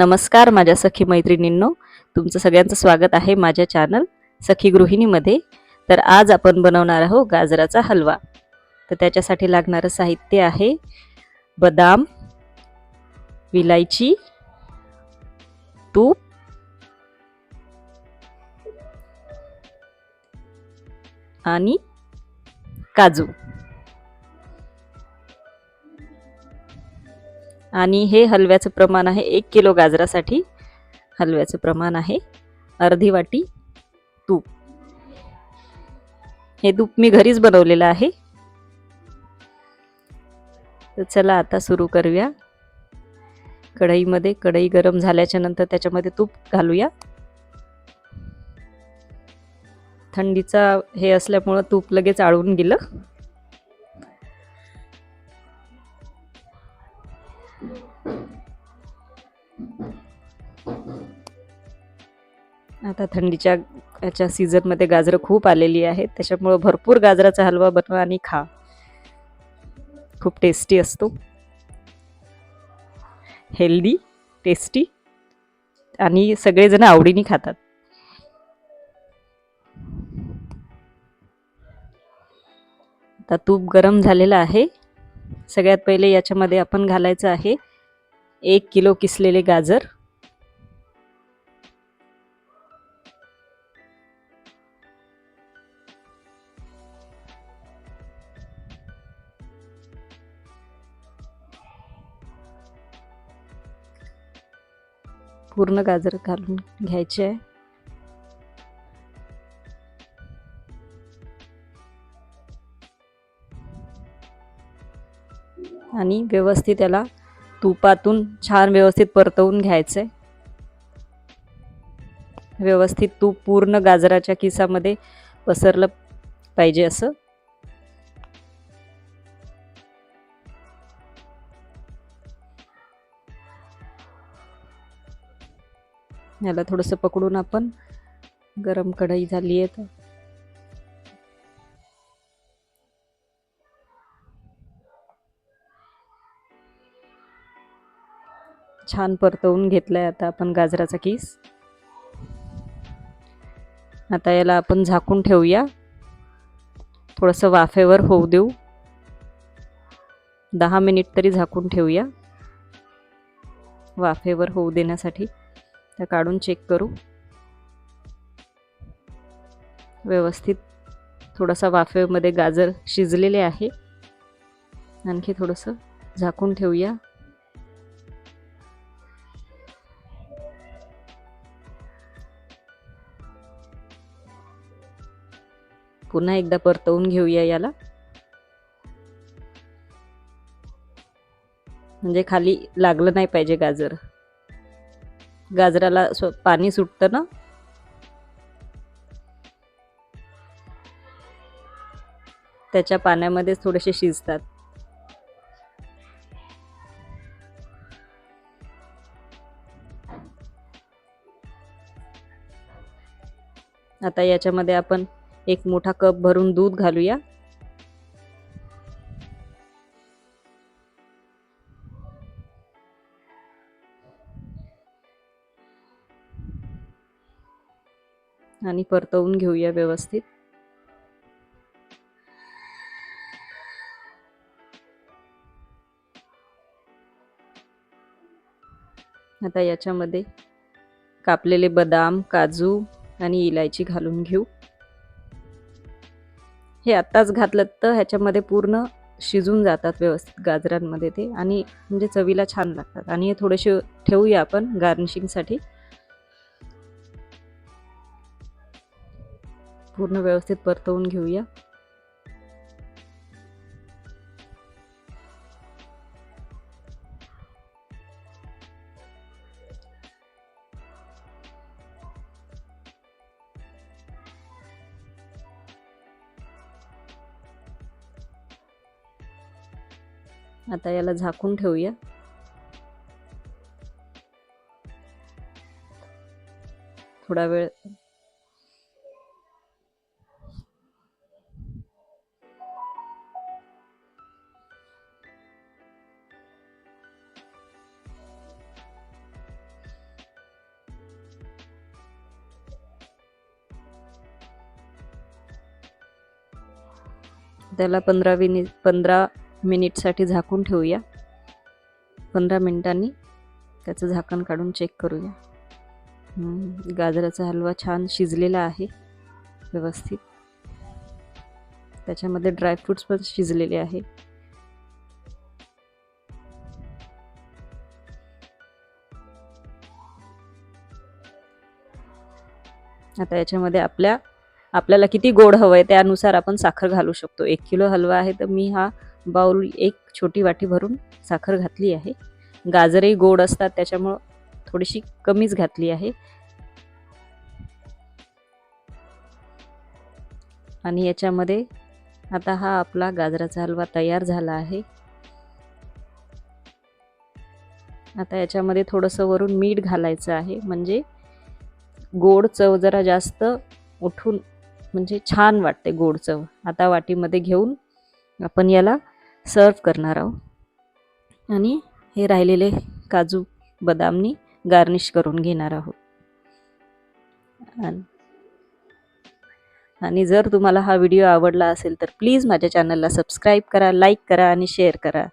नमस्कार माझ्या सखी मैत्रिणींनो. तुमचं सगळ्यांचं स्वागत आहे माझ्या चॅनल सखी गृहिणीमध्ये. तर आज आपण बनवणार आहोत गाजराचा हलवा. तर त्याच्यासाठी लागणारं साहित्य आहे बदाम विलायची तूप आणि काजू. आणि हे हलव्याचं प्रमाण आहे एक किलो गाजरासाठी. हलव्याचं प्रमाण आहे अर्धी वाटी तूप. हे तूप मी घरीच बनवलेलं आहे. तर चला आता सुरू करूया. कढईमध्ये कढई गरम झाल्याच्यानंतर त्याच्यामध्ये तूप घालूया. थंडीचा हे असल्यामुळं तूप लगेच आळून गेलं. आता थंडीच्या याच्या सीझनमध्ये गाजरं खूप आलेली आहेत. त्याच्यामुळं भरपूर गाजराचा हलवा बनवा आणि खा. खूप टेस्टी असतो. हेल्दी टेस्टी आणि सगळेजण आवडीने खातात. आता तूप गरम झालेलं आहे. सगळ्यात पहिले याच्यामध्ये आपण घालायचं आहे एक किलो किसलेले गाजर. पूर्ण गाजर घालून घ्यायचे आहे. आणि व्यवस्थित त्याला तुपातून छान व्यवस्थित परतवून घ्यायचं. आहे व्यवस्थित तूप पूर्ण गाजराच्या किसामध्ये पसरलं पाहिजे असं. याला थोडंसं पकडून आपण गरम कढई झाली आहे तर. छान परतवून घेतलाय आता आपण गाजराचा किस. आता याला आपण झाकून ठेवूया. थोडंसं वाफेवर होऊ देऊ. दहा मिनिट तरी झाकून ठेवूया. वाफेवर होऊ देण्यासाठी. त्या काढून चेक करू. व्यवस्थित थोडासा वाफेमध्ये गाजर शिजलेले आहे. आणखी थोडंसं झाकून ठेवूया. पुन्हा एकदा परतवून घेऊया याला. म्हणजे खाली लागलं नाही पाहिजे गाजर. गाजराला स्व पाणी सुटतं ना? त्याच्या पाण्यामध्येच थोडेसे शिजतात. आता याच्यामध्ये आपण एक मोठा कप भरून दूध घालूया. आणि परतवून घेऊया व्यवस्थित. आता याच्यामध्ये कापलेले बदाम काजू आणि इलायची घालून घेऊ. हे आत्ताच घातलं तर ह्याच्यामध्ये पूर्ण शिजून जातात व्यवस्थित गाजरांमध्ये ते आणि म्हणजे चवीला छान लागतात. आणि हे थोडेसे ठेवूया आपण गार्निशिंगसाठी पूर्ण व्यवस्थित परतवून घेऊया. आता याला झाकून ठेवूया. थोडा वेळ त्याला पंधरा विनि पंधरा मिनिटसाठी झाकून ठेवूया. पंधरा मिनिटांनी त्याचं झाकण काढून चेक करूया. गाजराचा हलवा छान शिजलेला आहे व्यवस्थित. त्याच्यामध्ये ड्रायफ्रूट्स पण शिजलेले आहे आता याच्यामध्ये आपल्या आपल्याला किती गोड हवं आहे त्यानुसार आपण साखर घालू शकतो. एक किलो हलवा आहे तर मी हा बाउल एक छोटी वाटी भरून साखर घातली आहे. गाजरही गोड असतात त्याच्यामुळं थोडीशी कमीच घातली आहे. आणि याच्यामध्ये आता हा आपला गाजराचा हलवा तयार झाला आहे. आता याच्यामध्ये थोडंसं वरून मीठ घालायचं आहे. म्हणजे गोड चव जरा जास्त उठून म्हणजे छान वाटते गोड चव. आता वाटीमध्ये घेऊन आपण याला सर्व करणार आहोत. आणि हे राहिलेले काजू बदामनी गार्निश करून घेणार आहोत. आणि आणि जर तुम्हाला हा व्हिडिओ आवडला असेल तर प्लीज माझ्या चॅनलला सबस्क्राईब करा लाईक करा आणि शेअर करा.